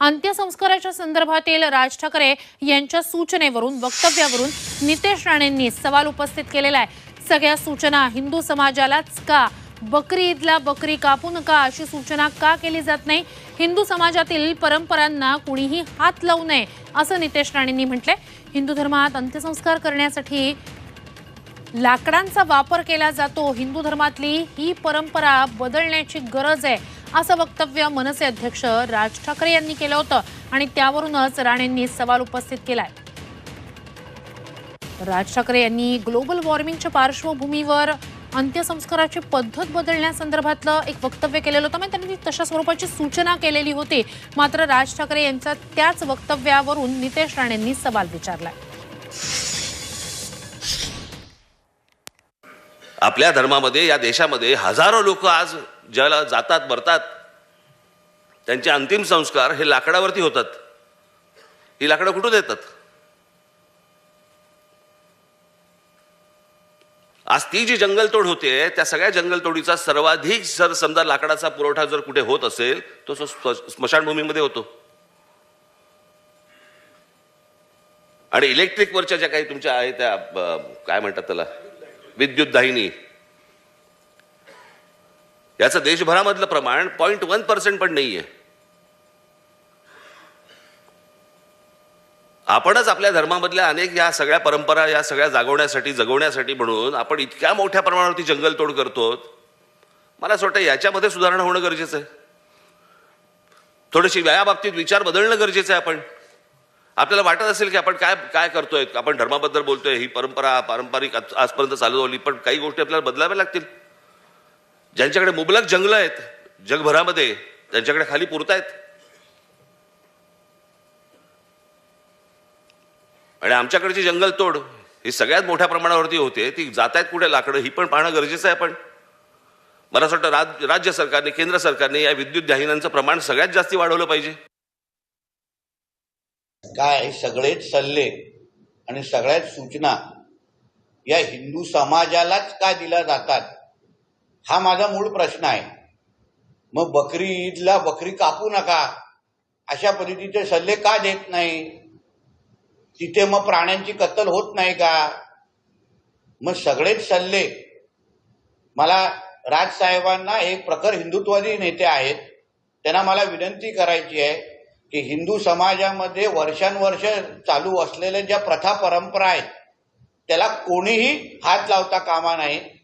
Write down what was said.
अंत्यसंस्काराच्या संदर्भातील राज ठाकरे यांच्या सूचनेवरून वक्तव्यावरून नितेश राणेंनी सवाल उपस्थित केलेला आहे. सगळ्या सूचना हिंदू समाजालाच का? बकरी ईदला बकरी कापू नका अशी सूचना का केली जात नाही? हिंदू समाजातील परंपरांना कुणीही हात लावू नये असं नितेश राणेंनी म्हटलंय. हिंदू धर्मात अंत्यसंस्कार करण्यासाठी लाकडांचा वापर केला जातो. हिंदू धर्मातली ही परंपरा बदलण्याची गरज आहे. असं वक्तव्य मनसे अध्यक्ष राज ठाकरे यांनी केलं होतं आणि त्यावरूनच राणेंनी सवाल उपस्थित केलाय. राज ठाकरे यांनी ग्लोबल वॉर्मिंगच्या पार्श्वभूमीवर अंत्यसंस्काराची पद्धत बदलण्यासंदर्भातलं एक वक्तव्य केलेलं होतं. म्हणजे त्यांनी तशा स्वरूपाची सूचना केलेली होती. मात्र राज ठाकरे यांच्या त्याच वक्तव्यावरून नितेश राणेंनी सवाल विचारलाय. आपल्या धर्मामध्ये या देशामध्ये हजारो लोक आज ज्याला जातात मरतात त्यांचे अंतिम संस्कार हे लाकडावरती होतात. ही लाकडं कुठून येतात? आज ती जी जंगलतोड होते त्या सगळ्या जंगलतोडीचा सर्वाधिक जर समजा लाकडाचा पुरवठा जर कुठे होत असेल तो स्मशानभूमीमध्ये होतो. आणि इलेक्ट्रिकवरच्या ज्या काही तुमच्या आहे त्या काय म्हणतात त्याला? विद्युत दाहिनी याचं देशभरामधलं प्रमाण पॉईंट वन पर्सेंट पण नाहीये. आपणच आपल्या धर्मामधल्या अनेक या सगळ्या परंपरा या सगळ्या जागवण्यासाठी जगवण्यासाठी म्हणून आपण इतक्या मोठ्या प्रमाणावरती जंगलतोड करतो मला असं वाटतं याच्यामध्ये सुधारणा होणं गरजेचं आहे. थोडीशी या बाबतीत विचार बदलणं गरजेचं आहे आपण. आपल्याला वाटत असेल की आपण काय काय करतोय? आपण धर्माबद्दल बोलतोय ही परंपरा पारंपरिक आज- आजपर्यंत चालू होली पण काही गोष्टी आपल्याला बदलाव्या लागतील. ज्यांच्याकडे मुबलक जंगलं आहेत जगभरामध्ये त्यांच्याकडे खाली पुरतायत आणि आमच्याकडची जंगलतोड ही सगळ्यात मोठ्या प्रमाणावरती होते ती जात आहेत कुठे लाकडं ही पण पाहणं गरजेचं आहे पण मला असं वाटतं राज राज्य सरकारने केंद्र सरकारने या विद्युत दाहिन्यांचं प्रमाण सगळ्यात जास्ती वाढवलं पाहिजे. काय सगळेच सल्ले आणि सगळ्याच सूचना या हिंदू समाजालाच का दिल्या जातात? हा माझा मूळ प्रश्न आहे. मग बकरी ईदला बकरी कापू नका. अशा पद्धतीचे सल्ले का देत नाही? तिथे मग प्राण्यांची कत्तल होत नाही का? मग सगळेच सल्ले. मला राजसाहेबांना एक प्रखर हिंदुत्वादी नेते आहेत. त्यांना मला विनंती करायची आहे की हिंदू समाजामध्ये वर्षानुवर्ष चालू असलेल्या ज्या प्रथा परंपरा आहेत त्याला कोणीही हात लावता कामा नाही